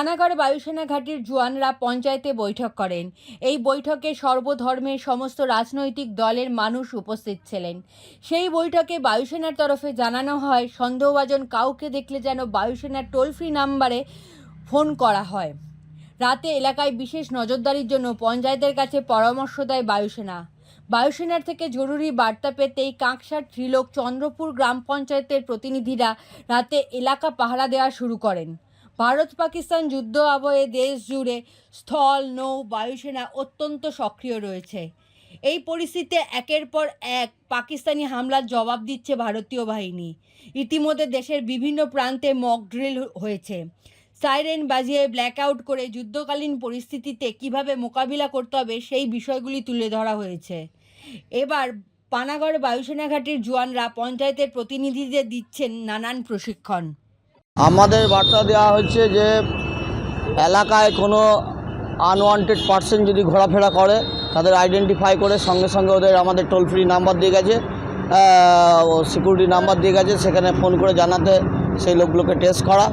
পানাগড় বায়ুসেনা ঘাটির জওয়ানরা পঞ্চায়েতে বৈঠক করেন। এই বৈঠকে সর্বধর্মের সমস্ত রাজনৈতিক দলের মানুষ উপস্থিত ছিলেন। সেই বৈঠকে বায়ুসেনার তরফে জানানো হয়, সন্দেহভাজন কাউকে দেখলে যেন বায়ুসেনার টোল ফ্রি নাম্বারে ফোন করা হয়। রাতে এলাকায় বিশেষ নজরদারির জন্য পঞ্চায়েতের কাছে পরামর্শ দেয় বায়ুসেনা। বায়ুসেনার থেকে জরুরি বার্তা পেতেই কাঁকসার ত্রিলোক চন্দ্রপুর গ্রাম পঞ্চায়েতের প্রতিনিধিরা রাতে এলাকা পাহারা দেওয়া শুরু করেন। ভারত পাকিস্তান যুদ্ধ আবহে দেশ জুড়ে স্থল, নৌ, বায়ুসেনা অত্যন্ত সক্রিয় রয়েছে। এই পরিস্থিতিতে একের পর এক পাকিস্তানি হামলার জবাব দিচ্ছে ভারতীয় বাহিনী। ইতিমধ্যে দেশের বিভিন্ন প্রান্তে মক ড্রিল হয়েছে। সাইরেন বাজিয়ে ব্ল্যাকআউট করে যুদ্ধকালীন পরিস্থিতিতে কীভাবে মোকাবিলা করতে হবে সেই বিষয়গুলি তুলে ধরা হয়েছে। এবার পানাগড় বায়ুসেনা ঘাটির জওয়ানরা পঞ্চায়েতের প্রতিনিধিদের দিচ্ছেন নানান প্রশিক্ষণ। আমাদের বার্তা দেওয়া হচ্ছে যে এলাকায় কোনো আনওয়ান্টেড পার্সন যদি ঘোরাফেরা করে, তাদের আইডেন্টিফাই করে সঙ্গে সঙ্গে ওদের আমাদের টোল ফ্রি নাম্বার দিয়ে গেছে সিকিউরিটি নাম্বার দিয়ে গেছে, সেখানে ফোন করে জানাতে সেই লোকগুলোকে টেস্ট করা।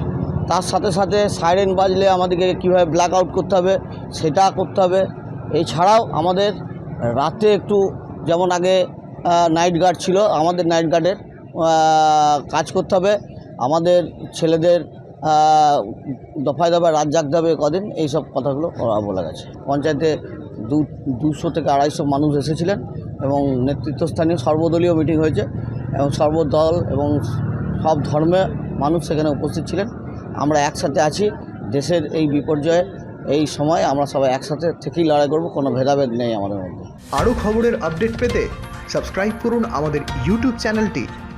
তার সাথে সাথে সাইরেন বাজলে আমাদেরকে কীভাবে ব্ল্যাক আউট করতে হবে, সেটা করতে হবে। এছাড়াও আমাদের রাতে একটু যেমন আগে নাইট গার্ড ছিল, আমাদের নাইট গার্ডের কাজ করতে হবে। আমাদের ছেলেদের দফায় দফায় রাত জাগতে হবে কদিন, এইসব কথাগুলো বলে গেছে। পঞ্চায়েতে দু, দুশো থেকে আড়াইশো মানুষ এসেছিলেন এবং নেতৃত্বস্থানীয় সর্বদলীয় মিটিং হয়েছে এবং সর্বদল এবং সব ধর্মে মানুষ সেখানে উপস্থিত ছিলেন। আমরা একসাথে আছি, দেশের এই বিপর্যয়ে এই সময় আমরা সবাই একসাথে থেকেই লড়াই করব, কোনো ভেদাভেদ নেই আমাদের মধ্যে। আরও খবরের আপডেট পেতে সাবস্ক্রাইব করুন আমাদের ইউটিউব চ্যানেলটি।